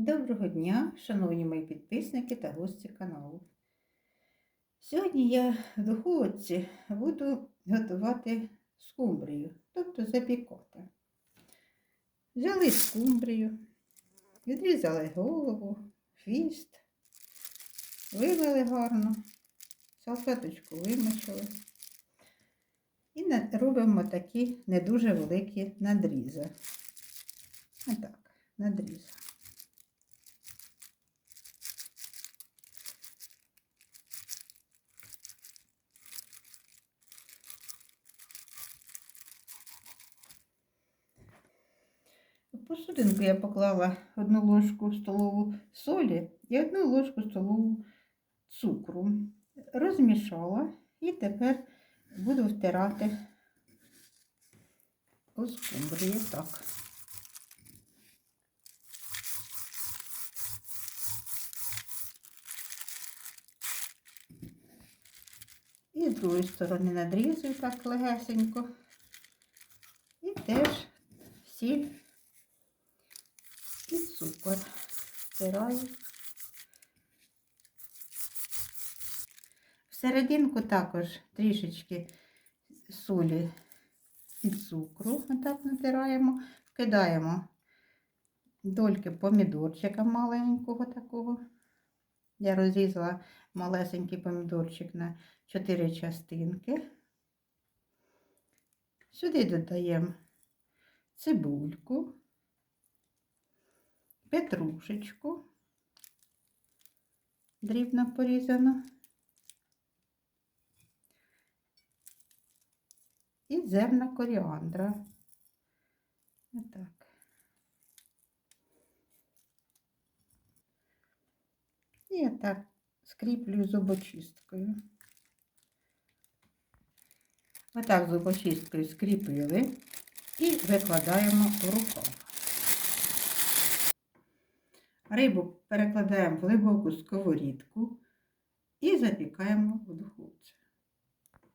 Доброго дня, шановні мої підписники та гості каналу. Сьогодні я в духовці буду готувати скумбрію, тобто запікати. Взяли скумбрію, відрізали голову, хвіст, вимили гарно, салфеточку вимочили. І робимо такі не дуже великі надрізи. Отак, надрізи. В посудинку я поклала одну ложку столову солі і одну ложку столову цукру. Розмішала і тепер буду втирати у скумбрію так. І з другої сторони надрізую так легесенько. І теж сіль і цукор втираю. Всерединку також трішечки солі і цукру, отак натираємо, вкидаємо дольки помідорчика маленького такого. Я розрізала малесенький помідорчик на 4 частинки. Сюди додаємо цибульку, петрушечку, дрібно порізану. І зерна коріандра. Отак. І отак скріплюю зубочисткою. Отак зубочисткою скріпили і викладаємо в рукав. Рибу перекладаємо в глибоку сковорідку і запікаємо в духовці.